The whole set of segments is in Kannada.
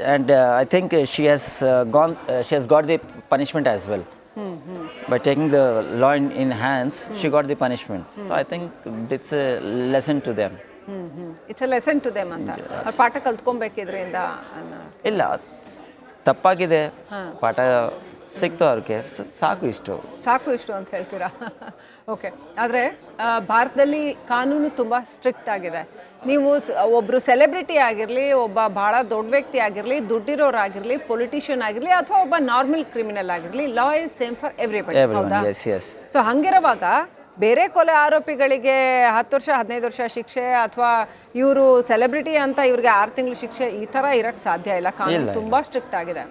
and uh, I think uh, she has uh, gone. Uh, she has got the punishment as well. mm By taking the law in, in hands, she got the punishment. So I think it's a lesson to them. It's a lesson to them ಅಂತ ಅವ್ರು ಪಾಠ ಕಲ್ತ್ಕೊಬೇಕಿದ್ರಿಂದ ಇಲ್ಲ ತಪ್ಪಾಗಿದೆ ಪಾಠ ಸಿಕ್ತು ಅವ್ರಿಗೆ ಸಾಕು ಇಷ್ಟು. ಸಾಕು ಇಷ್ಟು ಅಂತ ಹೇಳ್ತೀರಾ? ಓಕೆ ಆದರೆ ಭಾರತದಲ್ಲಿ ಕಾನೂನು ತುಂಬ ಸ್ಟ್ರಿಕ್ಟ್ ಆಗಿದೆ. ನೀವು ಒಬ್ಬರು ಸೆಲೆಬ್ರಿಟಿ ಆಗಿರಲಿ ಒಬ್ಬ ಭಾಳ ದೊಡ್ಡ ವ್ಯಕ್ತಿ ಆಗಿರಲಿ ದುಡ್ಡಿರೋರಾಗಿರಲಿ ಪೊಲಿಟಿಷಿಯನ್ ಆಗಿರಲಿ ಅಥವಾ ಒಬ್ಬ ನಾರ್ಮಲ್ ಕ್ರಿಮಿನಲ್ ಆಗಿರಲಿ law is same for everybody ಹೌದಾ? ಸೊ ಹಂಗಿರುವಾಗ ಬೇರೆ ಕೊಲೆ ಆರೋಪಿಗಳಿಗೆ ಹತ್ತು ವರ್ಷ ಹದಿನೈದು ವರ್ಷ ಶಿಕ್ಷೆ ಅಥವಾ ಇವರು ಸೆಲೆಬ್ರಿಟಿ ಅಂತ ಇವ್ರಿಗೆ ಆರು ತಿಂಗಳು ಶಿಕ್ಷೆ ಈ ಥರ ಇರೋಕ್ಕೆ ಸಾಧ್ಯ ಇಲ್ಲ. ಕಾನೂನು ತುಂಬ ಸ್ಟ್ರಿಕ್ಟ್ ಆಗಿದೆ.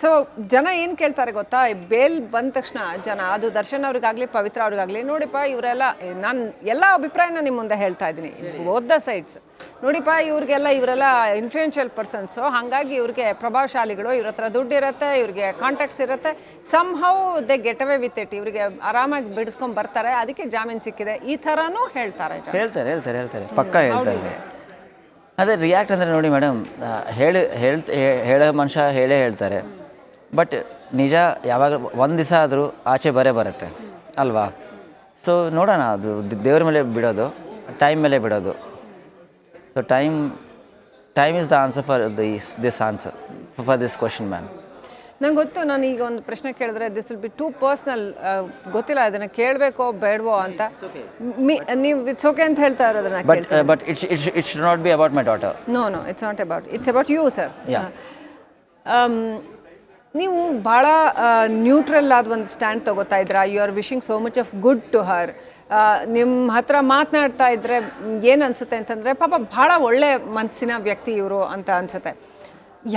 ಸೊ ಜನ ಏನು ಕೇಳ್ತಾರೆ ಗೊತ್ತಾ? ಬೇಲ್ ಬಂದ ತಕ್ಷಣ ಜನ ಅದು ದರ್ಶನ್ ಅವ್ರಿಗಾಗಲಿ ಪವಿತ್ರ ಅವ್ರಿಗಾಗಲಿ ನೋಡಿಪ್ಪ ಇವರೆಲ್ಲ ನಾನು ಎಲ್ಲ ಅಭಿಪ್ರಾಯನ ನಿಮ್ಮ ಮುಂದೆ ಹೇಳ್ತಾ ಇದ್ದೀನಿ. ಓದ್ ದ ಸೈಡ್ಸ್ ನೋಡಿಪ್ಪ ಇವ್ರಿಗೆಲ್ಲ ಇವರೆಲ್ಲ ಇನ್ಫ್ಲೂಯೆನ್ಷಿಯಲ್ ಪರ್ಸನ್ಸು ಹಾಗಾಗಿ ಇವ್ರಿಗೆ ಪ್ರಭಾವಶಾಲಿಗಳು ಇವ್ರ ಹತ್ರ ದುಡ್ಡು ಇರುತ್ತೆ ಇವ್ರಿಗೆ ಕಾಂಟ್ಯಾಕ್ಟ್ಸ್ ಇರುತ್ತೆ. Somehow they get away with it ಇವರಿಗೆ ಆರಾಮಾಗಿ ಬಿಡಿಸ್ಕೊಂಡು ಬರ್ತಾರೆ. ಅದಕ್ಕೆ ಜಾಮೀನು ಸಿಕ್ಕಿದೆ. ಈ ಥರನೂ ಹೇಳ್ತಾರೆ ಹೇಳ್ತಾರೆ ಹೇಳ್ತಾರೆ ಹೇಳ್ತಾರೆ. ಪಕ್ಕ ಹೇಳ್ತಾರೆ. ಅದೇ ರಿಯಾಕ್ಟ್ ಅಂದರೆ ನೋಡಿ ಮೇಡಮ್ ಹೇಳಿ ಹೇಳ್ತ ಹೇಳೋ ಮನುಷ್ಯ ಹೇಳೇ ಹೇಳ್ತಾರೆ. ಬಟ್ ನಿಜ ಯಾವಾಗ ಒಂದು ದಿವಸ ಆದರೂ ಆಚೆ ಬರೇ ಬರುತ್ತೆ. ಅಲ್ವಾ? ಸೊ ನೋಡೋಣ ಅದು ದೇವ್ರ ಮೇಲೆ ಬಿಡೋದು ಟೈಮ್ ಮೇಲೆ ಬಿಡೋದು. So time time is the answer for this this answer for this question ma'am ನಂಗೆ ಗೊತ್ತು ನಾನು ಈಗ ಒಂದು ಪ್ರಶ್ನೆ ಕೇಳಿದ್ರೆ this will be too personal ಗೊತ್ತಿಲ್ಲ ಅದನ್ನು ಕೇಳಬೇಕೋ ಬೇಡವೋ ಅಂತ. ಮಿ- ನೀವು ಇಟ್ಸ್ ಓಕೆ ಅಂತ ಹೇಳ್ತಾ ಇರೋದನ್ನ but but it's it's it should not be about my daughter no no it's not about it's about you sir. ನೀವು ಭಾಳ ನ್ಯೂಟ್ರಲ್ ಆದ ಒಂದು ಸ್ಟ್ಯಾಂಡ್ ತಗೋತಾ ಇದ್ರ you are wishing so much of good to her ನಿಮ್ಮ ಹತ್ರ ಮಾತನಾಡ್ತಾ ಇದ್ರೆ ಏನು ಅನ್ಸುತ್ತೆ ಅಂತಂದರೆ, ಪಾಪ ಭಾಳ ಒಳ್ಳೆ ಮನಸ್ಸಿನ ವ್ಯಕ್ತಿ ಇವರು ಅಂತ ಅನ್ಸುತ್ತೆ.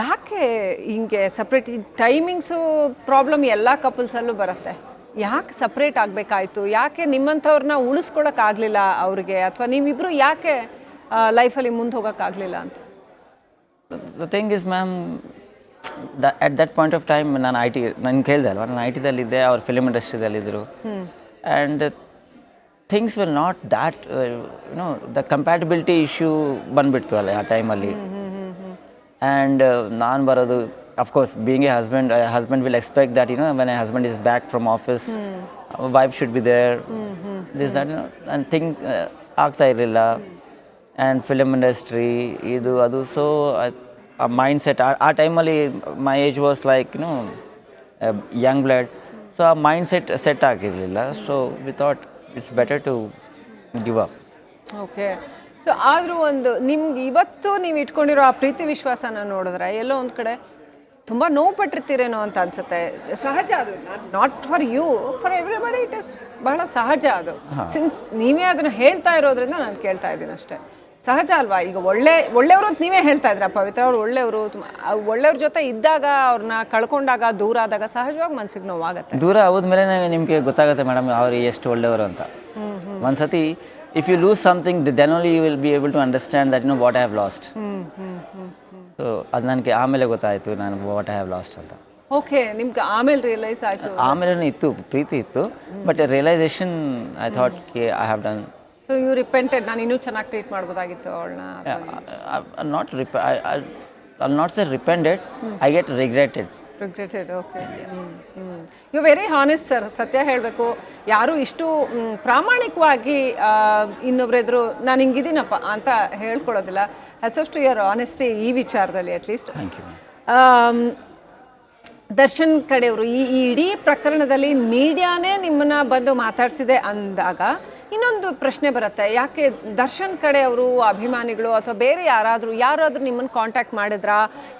ಯಾಕೆ ಹಿಂಗೆ ಸಪ್ರೇಟ್ ಟೈಮಿಂಗ್ಸು ಪ್ರಾಬ್ಲಮ್ ಎಲ್ಲ ಕಪಲ್ಸಲ್ಲೂ ಬರುತ್ತೆ? ಯಾಕೆ ಸಪ್ರೇಟ್ ಆಗಬೇಕಾಯ್ತು? ಯಾಕೆ ನಿಮ್ಮಂಥವ್ರನ್ನ ಉಳಿಸ್ಕೊಳಕ್ಕಾಗಲಿಲ್ಲ ಅವ್ರಿಗೆ? ಅಥವಾ ನೀವಿಬ್ಬರು ಯಾಕೆ ಲೈಫಲ್ಲಿ ಮುಂದೆ ಹೋಗೋಕ್ಕಾಗಲಿಲ್ಲ ಅಂತ? The thing is ma'am the at that point of time ನಾನು ಐ ಟಿ ನಾನು ಕೇಳಿದೆ ಅಲ್ವಾ? ನಾನು ಐ ಟಿದಲ್ಲಿದ್ದೆ ಅವ್ರು film ಇಂಡಸ್ಟ್ರಿದಲ್ಲಿದ್ದರು and things will not that you know the compatibility issue ಬಂದುಬಿಡ್ತು ಅಲ್ಲ ಆ ಟೈಮಲ್ಲಿ ಆ್ಯಂಡ್ ನಾನು ಬರೋದು of course being a husband husband will expect that you know when a husband is back from office wife should be there this that ನಾನು ಥಿಂಕ್ ಆಗ್ತಾ ಇರಲಿಲ್ಲ. ಆ್ಯಂಡ್ ಫಿಲಮ್ ಇಂಡಸ್ಟ್ರಿ ಇದು ಅದು ಸೊ ಮೈಂಡ್ ಸೆಟ್ ಆ ಟೈಮಲ್ಲಿ my age was like you young blood so ಆ ಮೈಂಡ್ ಸೆಟ್ ಸೆಟ್ ಆಗಿರಲಿಲ್ಲ. So without it's better to give up okay so ಆದರೂ ಒಂದು ನಿಮ್ಗೆ ಇವತ್ತು ನೀವು ಇಟ್ಕೊಂಡಿರೋ ಆ ಪ್ರೀತಿ ವಿಶ್ವಾಸನ ನೋಡಿದ್ರೆ ಎಲ್ಲೋ ಒಂದು ಕಡೆ ತುಂಬ ನೋವು ಪಟ್ಟಿರ್ತೀರೇನೋ ಅಂತ ಅನ್ಸುತ್ತೆ. ಸಹಜ ಅದು. Not for you for everybody it is ಬಹಳ ಸಹಜ ಅದು. ಸಿನ್ಸ್ ನೀವೇ ಅದನ್ನು ಹೇಳ್ತಾ ಇರೋದ್ರಿಂದ ನಾನು ಕೇಳ್ತಾ ಇದ್ದೀನಿ ಅಷ್ಟೇ. ಸಹಜ ಅಲ್ವಾ? ಈಗ ಒಳ್ಳೆ ಒಳ್ಳೆಯವರು ಅಂತ ನೀವೇ ಹೇಳ್ತಾ ಇದ್ರ ಪವಿತ್ರ ಅವ್ರು ಒಳ್ಳೆಯವರು ಒಳ್ಳೆಯವ್ರ ಜೊತೆ ಇದ್ದಾಗ ಅವ್ರನ್ನ ಕಳ್ಕೊಂಡಾಗ ದೂರ ಆದಾಗ ಸಹಜವಾಗಿ ಮನ್ಸಿಗೆ ನೋವಾಗುತ್ತೆ. ದೂರ ಹೋದ್ಮೇಲೆ ನಿಮಗೆ ಗೊತ್ತಾಗುತ್ತೆ ಮೇಡಮ್ ಅವ್ರು ಎಷ್ಟು ಒಳ್ಳೆಯವರು ಅಂತ. ಒಂದ್ಸತಿ if you lose something then only you will be able to understand that no what I have lost so ಅದು ನನಗೆ ಆಮೇಲೆ ಗೊತ್ತಾಯಿತು ನಾನು ವಾಟ್ ಐ ಹ್ಯಾವ್ ಲಾಸ್ಟ್ ಅಂತ. ಓಕೆ ನಿಮ್ಗೆ ಆಮೇಲೆ ರಿಯಲೈಸ್ ಆಯಿತು. ಆಮೇಲೆ ಇತ್ತು ಪ್ರೀತಿ ಇತ್ತು but realisation I thought K I have done so you repented ನಾನು ಇನ್ನೂ ಚೆನ್ನಾಗಿ ಟ್ರೀಟ್ ಮಾಡ್ಬೋದಾಗಿತ್ತು ಅವಳನ್ನ not ರಿಪ I not say repented I get regretted regretted okay you very honest sir ಸತ್ಯ ಹೇಳಬೇಕು. ಯಾರು ಇಷ್ಟು ಪ್ರಾಮಾಣಿಕವಾಗಿ ಎದುರು ನಾನು ಹಿಂಗಿದ್ದೀನಪ್ಪ ಅಂತ ಹೇಳ್ಕೊಡೋದಿಲ್ಲ ಅಫ್ ಟು ಯುವರ್ ಆನೆಸ್ಟಿ ಈ ವಿಚಾರದಲ್ಲಿ ಅಟ್ಲೀಸ್ಟ್ ದರ್ಶನ್ ಕಡೆಯವರು ಈ ಈ ಇಡೀ ಪ್ರಕರಣದಲ್ಲಿ ಮೀಡಿಯಾನೇ ನಿಮ್ಮನ್ನ ಬಂದು ಮಾತಾಡಿಸಿದೆ ಅಂದಾಗ ಇನ್ನೊಂದು ಪ್ರಶ್ನೆ ಬರುತ್ತೆ. ಯಾಕೆ ದರ್ಶನ್ ಕಡೆ ಅವರು ಅಭಿಮಾನಿಗಳು ಅಥವಾ ಬೇರೆ ಯಾರಾದರೂ ಯಾರಾದರೂ ನಿಮ್ಮನ್ನು ಕಾಂಟ್ಯಾಕ್ಟ್ ಮಾಡಿದ್ರಾ?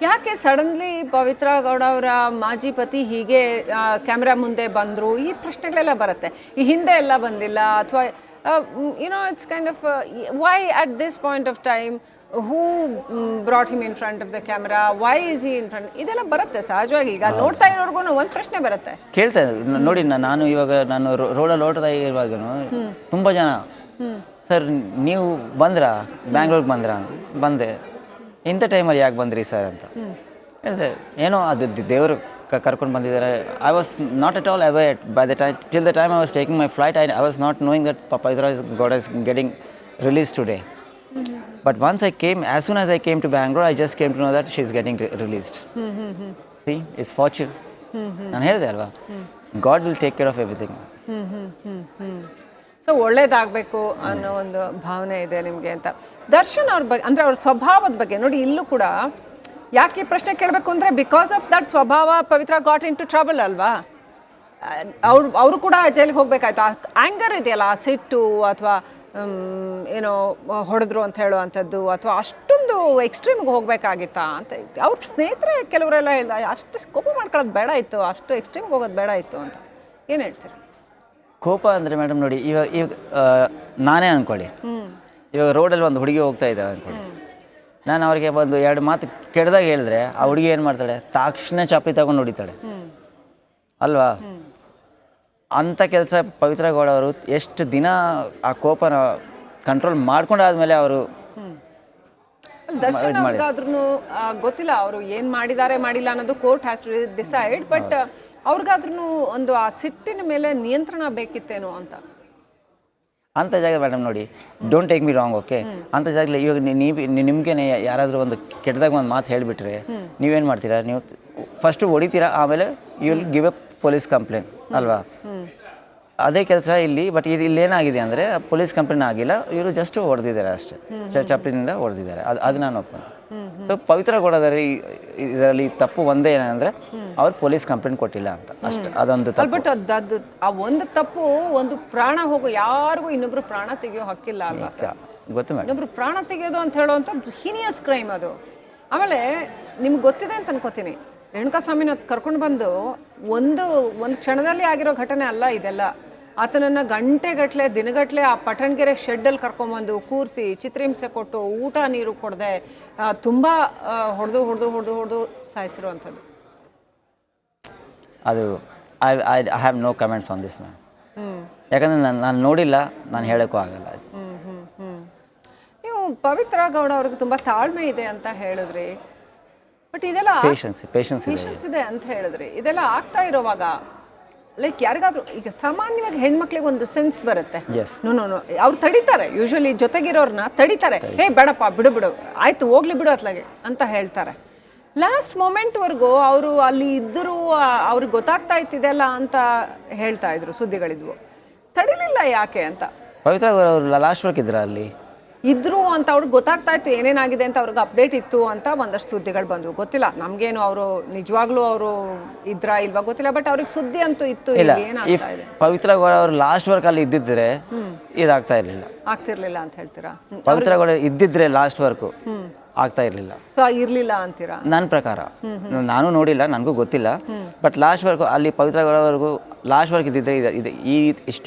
ಯಾಕೆ ಸಡನ್ಲಿ ಪವಿತ್ರ ಗೌಡ ಅವರ ಮಾಜಿ ಪತಿ ಹೀಗೆ ಕ್ಯಾಮ್ರಾ ಮುಂದೆ ಬಂದರು? ಈ ಪ್ರಶ್ನೆಗಳೆಲ್ಲ ಬರುತ್ತೆ. ಈ ಹಿಂದೆ ಎಲ್ಲ ಬಂದಿಲ್ಲ, ಅಥವಾ you know it's kind of why at this point of time who brought him in front of the camera? Why is he in front ಇದೆಲ್ಲ ಬರುತ್ತೆ ಸಹಜವಾಗಿ. ಈಗ ನೋಡ್ತಾ ಇರೋರ್ಗು ಒಂದು ಪ್ರಶ್ನೆ ಬರುತ್ತೆ. ಕೇಳ್ತಾ ಇದ್ರು. ನೋಡಿ ನಾ- ನಾನು ಇವಾಗ ನಾನು ರೋಡಲ್ಲಿ ಓಡ್ತಾ ಇರುವಾಗ ತುಂಬ ಜನ ಸರ್ ನೀವು ಬಂದ್ರಾ? ಬ್ಯಾಂಗ್ಳೂರ್ಗೆ ಬಂದ್ರಾ? ಅಂತ. ಬಂದೆ. ಇಂಥ ಟೈಮಲ್ಲಿ ಯಾಕೆ ಬಂದ್ರಿ ಸರ್? ಅಂತ. ಹೇಳಿದೆ ಏನೋ ಅದು ದ- ದೇವರು ಕರ್ಕೊಂಡು ಬಂದಿದ್ದಾರೆ. I was not at all await by the time till the time I was taking my flight I I was not knowing that papa is God is getting release today but once I came as soon as I came to Bangalore I just came to know that she is getting released see it's fortune. ನಾನು ಹೇಳಿದೆ ಅಲ್ವಾ? God will take care of everything so ಒಳ್ಳೇದಾಗಬೇಕು ಅನ್ನೋ ಒಂದು ಭಾವನೆ ಇದೆ ನಿಮಗೆ ಅಂತ. ದರ್ಶನ್ ಅವ್ರ ಬಗ್ಗೆ ಅಂದರೆ ಅವ್ರ ಸ್ವಭಾವದ ಬಗ್ಗೆ ನೋಡಿ ಇಲ್ಲೂ ಕೂಡ ಯಾಕೆ ಈ ಪ್ರಶ್ನೆ ಕೇಳಬೇಕು ಅಂದರೆ ಬಿಕಾಸ್ ಆಫ್ ದಟ್ ಸ್ವಭಾವ Pavithra got into trouble ಅಲ್ವಾ? ಅವ್ರು ಅವರು ಕೂಡ ಜೈಲಿಗೆ ಹೋಗಬೇಕಾಯ್ತು. ಆ ಆ್ಯಂಗರ್ ಇದೆಯಲ್ಲ ಆ ಸಿಟ್ಟು ಅಥವಾ ಏನೋ ಹೊಡೆದ್ರು ಅಂತ ಹೇಳುವಂಥದ್ದು ಅಥವಾ ಅಷ್ಟೊಂದು ಎಕ್ಸ್ಟ್ರೀಮ್ಗೆ ಹೋಗಬೇಕಾಗಿತ್ತಾ ಅಂತ ಅವ್ರ ಸ್ನೇಹಿತರೆ ಕೆಲವರೆಲ್ಲ ಹೇಳ್ದ ಅಷ್ಟು ಕೋಪ ಮಾಡ್ಕೊಳ್ಳೋದು ಬೇಡ ಇತ್ತು ಅಷ್ಟು ಎಕ್ಸ್ಟ್ರೀಮ್ಗೆ ಹೋಗೋದು ಬೇಡ ಇತ್ತು ಅಂತ. ಏನು ಹೇಳ್ತೀರಿ? ಕೋಪ ಅಂದರೆ ಮೇಡಮ್ ನೋಡಿ ಇವಾಗ ಇವಾಗ ನಾನೇ ಅಂದ್ಕೊಳ್ಳಿ ಇವಾಗ ರೋಡಲ್ಲಿ ಒಂದು ಹುಡುಗಿ ಹೋಗ್ತಾ ಇದ್ದಾರೆ ಅಂದ್ಕೊಳ್ಳಿ ನಾನು ಅವ್ರಿಗೆ ಒಂದು ಎರಡು ಮಾತು ಕೆಡ್ದಾಗ ಹೇಳಿದ್ರೆ ಆ ಹುಡುಗಿ ಏನು ಮಾಡ್ತಾಳೆ? ತಾಕ್ಷಣ ಚಾಪಿ ತಗೊಂಡು ಹೊಡಿತಾಳೆ. ಅಲ್ವಾ? ಅಂಥ ಕೆಲಸ ಪವಿತ್ರ ಗೌಡ ಅವರು ಎಷ್ಟು ದಿನ ಆ ಕೋಪನ ಕಂಟ್ರೋಲ್ ಮಾಡ್ಕೊಂಡಾದ್ಮೇಲೆ ಅವರು ದರ್ಶನ್ ಅವ್ರಿಗಾದ್ರೂ ಗೊತ್ತಿಲ್ಲ ಅವರು ಏನ್ ಮಾಡಿದ್ದಾರೆ ಮಾಡಿಲ್ಲ ಅನ್ನೋದು court has to decide but ಅವ್ರಿಗಾದ್ರೂ ಒಂದು ಆ ಸಿಟ್ಟಿನ ಮೇಲೆ ನಿಯಂತ್ರಣ ಬೇಕಿತ್ತೇನೋ ಅಂತ. ಅಂಥ ಜಾಗ ಮೇಡಮ್ ನೋಡಿ don't take me wrong okay ಅಂಥ ಜಾಗದಲ್ಲಿ ಇವಾಗ ನೀವು ನಿಮ್ಗೆ ಯಾರಾದರೂ ಒಂದು ಕೆಟ್ಟದಾಗ ಒಂದು ಮಾತು ಹೇಳಿಬಿಟ್ರೆ ನೀವೇನು ಮಾಡ್ತೀರಾ? ನೀವು ಫಸ್ಟು ಹೊಡಿತೀರಾ ಆಮೇಲೆ you will give up police complaint ಅಲ್ವಾ? ಅದೇ ಕೆಲಸ ಇಲ್ಲಿ ಬಟ್ ಇಲ್ಲಿ ಇಲ್ಲಿ ಏನಾಗಿದೆ ಅಂದರೆ ಪೊಲೀಸ್ ಕಂಪ್ಲೇಂಟ್ ಆಗಿಲ್ಲ ಇವರು ಜಸ್ಟ್ ಹೊಡೆದಿದ್ದಾರೆ ಅಷ್ಟೇ. ಚ ಹೊಡೆದಿದ್ದಾರೆ. ಅದು ಅದು ನಾನು ಒಪ್ಕೊಂತೀನಿ. ಸೊ ಪವಿತ್ರ ಕೊಡೋದ್ರಲ್ಲಿ ಇದರಲ್ಲಿ ತಪ್ಪು ಒಂದೇ ಏನಂದ್ರೆ ಅವ್ರು ಪೊಲೀಸ್ ಕಂಪ್ಲೇಂಟ್ ಕೊಟ್ಟಿಲ್ಲ ಅಂತ. ಅಷ್ಟೇ ಅದೊಂದು ತಪ್ಪು. ಬಟ್ ಅದು ಆ ಒಂದು ತಪ್ಪು ಒಂದು ಪ್ರಾಣ ಹೋಗೋ ಯಾರಿಗೂ ಇನ್ನೊಬ್ರು ಪ್ರಾಣ ತೆಗೆಯೋ ಹಕ್ಕಿಲ್ಲ ಅಲ್ಲ ಗೊತ್ತು ಮೇಡಮ್. ಇನ್ನೊಬ್ರು ಪ್ರಾಣ ತೆಗೆಯೋದು ಅಂತ ಹೇಳುವಂಥದ್ದು ಹೀನಿಯಸ್ ಕ್ರೈಮ್ ಅದು. ಆಮೇಲೆ ನಿಮ್ಗೆ ಗೊತ್ತಿದೆ ಅಂತ ಅನ್ಕೋತೀನಿ. ರೇಣುಕಾಸ್ವಾಮಿನ ಕರ್ಕೊಂಡು ಬಂದು ಒಂದು ಒಂದು ಕ್ಷಣದಲ್ಲಿ ಆಗಿರೋ ಘಟನೆ ಅಲ್ಲ ಇದೆಲ್ಲ. ಆತನನ್ನು ಗಂಟೆಗಟ್ಟಲೆ ದಿನಗಟ್ಟಲೆ ಆ ಪಟ್ಟಣಗೆರೆ ಶೆಡ್ಡಲ್ಲಿ ಕರ್ಕೊಂಬಂದು ಕೂರಿಸಿ ಚಿತ್ರಹಿಂಸೆ ಕೊಟ್ಟು ಊಟ ನೀರು ಕೊಡದೆ ತುಂಬ ಹೊಡೆದು ಹೊಡೆದು ಹೊಡೆದು ಹೊಡೆದು ಸಾಯಿಸಿರುವಂಥದ್ದು. ಅದು I I I have no comments on this ma'am ಯಾಕಂದರೆ ನಾನು ನಾನು ನೋಡಿಲ್ಲ ನಾನು ಹೇಳೋಕ್ಕೂ ಆಗಲ್ಲ. ನೀವು ಪವಿತ್ರ ಗೌಡ ಅವ್ರಿಗೆ ತುಂಬ ತಾಳ್ಮೆ ಇದೆ ಅಂತ ಹೇಳಿದ್ರಿ. ಬಟ್ ಇದೆಲ್ಲ ಪೇಷನ್ಸ್ ಪೇಷನ್ಸ್ ಪೇಷನ್ಸ್ ಇದೆ ಅಂತ ಹೇಳಿದ್ರಿ. ಇದೆಲ್ಲ ಆಗ್ತಾ ಇರೋವಾಗ ಲೈಕ್ ಯಾರಿಗಾದ್ರೂ ಈಗ ಸಾಮಾನ್ಯವಾಗಿ ಹೆಣ್ಮಕ್ಳಿಗೆ ಒಂದು ಸೆನ್ಸ್ ಬರುತ್ತೆ. ನೋ ನೋ ನೋ ಅವ್ರು ತಡಿತಾರೆ. ಯೂಶಲಿ ಜೊತೆಗಿರೋರ್ನ ತಡಿತಾರೆ. ಹೇ ಬೇಡಪ್ಪ ಬಿಡು ಬಿಡು. ಆಯ್ತು ಹೋಗ್ಲಿ ಬಿಡು ಅತ್ಲಾಗೆ ಅಂತ ಹೇಳ್ತಾರೆ. ಲಾಸ್ಟ್ ಮೊಮೆಂಟ್ವರೆಗೂ ಅವರು ಅಲ್ಲಿ ಇದ್ದರೂ ಅವ್ರಿಗೆ ಗೊತ್ತಾಗ್ತಾ ಇತ್ತಿದೆಲ್ಲ ಅಂತ ಹೇಳ್ತಾ ಇದ್ರು ಸುದ್ದಿಗಳಿದ್ವು. ತಡಿಲಿಲ್ಲ ಯಾಕೆ ಅಂತ? ಪವಿತ್ರ ಅವರು ಲಾಸ್ಟ್ ವರ್ಕ್ ಇದ್ರ ಅಲ್ಲಿ? ಇದ್ರು ಅಂತ ಅವ್ರಿಗೆ ಗೊತ್ತಾಗ್ತಾ ಇತ್ತು ಏನೇನಾಗಿದೆ ಅಂತ ಅವ್ರಿಗೆ ಅಪ್ಡೇಟ್ ಇತ್ತು ಅಂತ ಒಂದಷ್ಟು ಸುದ್ದಿಗಳು ಬಂದವು. ಗೊತ್ತಿಲ್ಲ ನಮ್ಗೇನು ಅವರು ನಿಜವಾಗ್ಲೂ ಅವರು ಇದ್ರ ಇಲ್ವಾ ಗೊತ್ತಿಲ್ಲ ಬಟ್ ಅವ್ರಿಗೆ ಸುದ್ದಿ ಅಂತೂ ಇತ್ತು ಏನಾಗ್ತಾ ಇದೆ? ಪವಿತ್ರ ಗೌಡ ಅವರು ಲಾಸ್ಟ್ ವರ್ಕ್ ಅಲ್ಲಿ ಇದ್ದಿದ್ರೆ ಇದಾಗ್ತಾ ಇರಲಿಲ್ಲ. ಆಗ್ತಿರ್ಲಿಲ್ಲ ಅಂತ ಹೇಳ್ತೀರಾ? ಪವಿತ್ರ ಗೌಡ ಇದ್ದಿದ್ರೆ ಲಾಸ್ಟ್ ವರ್ಕ್ ಆಗ್ತಾ ಇರಲಿಲ್ಲ. ಸೊ ಇರ್ಲಿಲ್ಲ ಅಂತೀರಾ? ನನ್ನ ಪ್ರಕಾರ. ನಾನು ನೋಡಿಲ್ಲ ನನಗೂ ಗೊತ್ತಿಲ್ಲ. ಬಟ್ ಲಾಸ್ಟ್ ವರ್ಕ್ ಅಲ್ಲಿ ಪವಿತ್ರ ಗೌಡ ಅವ್ರಿಗೂ ಲಾಸ್ಟ್ ವರ್ಕ್ ಇದ್ದಿದ್ರೆ ಇದು- ಇದು ಈ ಇಷ್ಟು